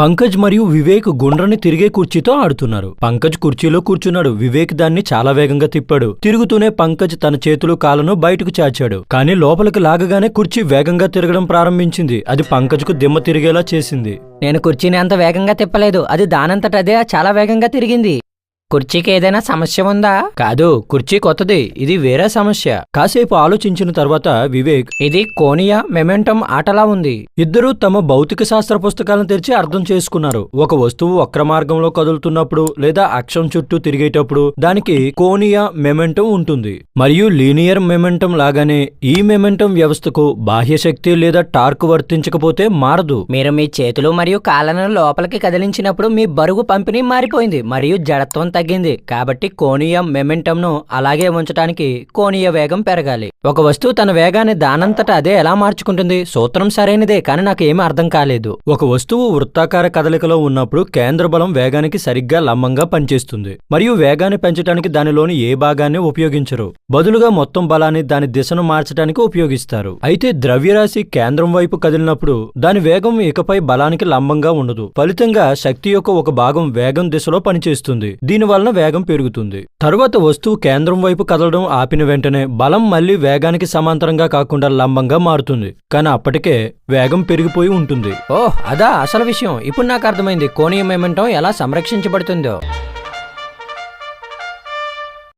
పంకజ్ మరియు వివేక్ గుండ్రని తిరిగే కుర్చీతో ఆడుతున్నారు. పంకజ్ కుర్చీలో కూర్చున్నాడు. వివేక్ దాన్ని చాలా వేగంగా తిప్పాడు. తిరుగుతూనే పంకజ్ తన చేతులు కాలను బయటకు చాచాడు. కానీ లోపలికి లాగగానే కుర్చీ వేగంగా తిరగడం ప్రారంభించింది. అది పంకజ్కు దిమ్మ తిరిగేలా చేసింది. నేను కుర్చీని అంత వేగంగా తిప్పలేదు. అది దానంతట అదే చాలా వేగంగా తిరిగింది. కుర్చీకి ఏదైనా సమస్య ఉందా? కాదు కుర్చీ కొత్తది. ఇది వేరే సమస్య. కాసేపు ఆలోచించిన తర్వాత వివేక్ ఇది కోనియా మెమెంటం ఆటలా ఉంది. ఇద్దరూ తమ భౌతిక శాస్త్ర పుస్తకాలను తెరిచి అర్థం చేసుకున్నారు. ఒక వస్తువు వక్ర మార్గంలో కదులుతున్నప్పుడు లేదా అక్షం చుట్టూ తిరిగేటప్పుడు దానికి కోనియా మెమెంటం ఉంటుంది. మరియు లీనియర్ మెమెంటం లాగానే ఈ మెమెంటం వ్యవస్థకు బాహ్య శక్తి లేదా టార్క్ వర్తించకపోతే మారదు. మీరు మీ చేతులు మరియు కాళ్ళను లోపలికి కదిలించినప్పుడు మీ బరువు పంపిణీ మారిపోయింది. మరియు జడత్వం తగ్గింది. కాబట్టి కోణీయం మెమెంటంను అలాగే ఉంచడానికి కోణీయ వేగం పెరగాలి. ఒక వస్తువు తన వేగాన్ని దానంతట అదే ఎలా మార్చుకుంటుంది? సూత్రం సరైనదే కానీ నాకు ఏమీ అర్థం కాలేదు. ఒక వస్తువు వృత్తాకార కదలికలో ఉన్నప్పుడు కేంద్ర బలం వేగానికి సరిగ్గా లంబంగా పనిచేస్తుంది. మరియు వేగాన్ని పెంచడానికి దానిలోని ఏ భాగాన్ని ఉపయోగించరు. బదులుగా మొత్తం బలాన్ని దాని దిశను మార్చడానికి ఉపయోగిస్తారు. అయితే ద్రవ్యరాశి కేంద్రం వైపు కదిలినప్పుడు దాని వేగం ఇకపై బలానికి లంబంగా ఉండదు. ఫలితంగా శక్తి యొక్క ఒక భాగం వేగం దిశలో పనిచేస్తుంది. దీని వలన వేగం పెరుగుతుంది. తరువాత వస్తువు కేంద్రం వైపు కదలడం ఆపిన వెంటనే బలం మళ్ళీ వేగానికి సమాంతరంగా కాకుండా లంబంగా మారుతుంది. కానీ అప్పటికే వేగం పెరిగిపోయి ఉంటుంది. ఓహ్ అదా అసలు విషయం. ఇప్పుడు నాకు అర్థమైంది. కోణీయ మెమెంటం ఎలా సంరక్షించబడుతుందో.